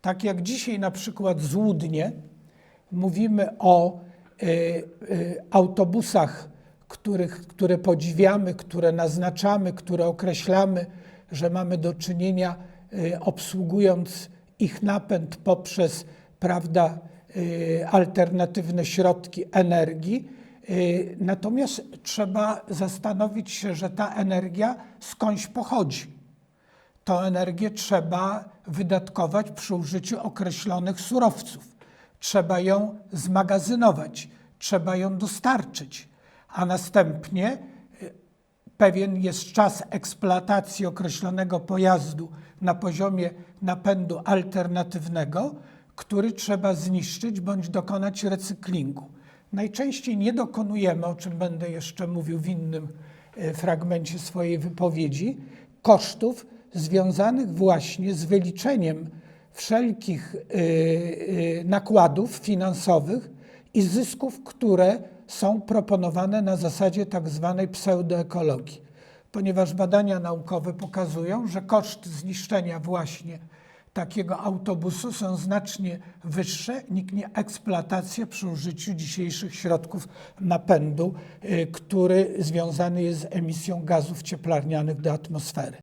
Tak jak dzisiaj na przykład złudnie mówimy o y, y, autobusach, których, które podziwiamy, które naznaczamy, które określamy, że mamy do czynienia y, obsługując ich napęd poprzez prawda, y, alternatywne środki energii. Natomiast trzeba zastanowić się, że ta energia skądś pochodzi. Tą energię trzeba wydatkować przy użyciu określonych surowców. Trzeba ją zmagazynować, trzeba ją dostarczyć, a następnie y, pewien jest czas eksploatacji określonego pojazdu na poziomie napędu alternatywnego, który trzeba zniszczyć bądź dokonać recyklingu. Najczęściej nie dokonujemy, o czym będę jeszcze mówił w innym e, fragmencie swojej wypowiedzi, kosztów związanych właśnie z wyliczeniem wszelkich e, e, nakładów finansowych i zysków, które są proponowane na zasadzie tak zwanej pseudoekologii. Ponieważ badania naukowe pokazują, że koszt zniszczenia właśnie takiego autobusu są znacznie wyższe niż eksploatacja przy użyciu dzisiejszych środków napędu, y, który związany jest z emisją gazów cieplarnianych do atmosfery.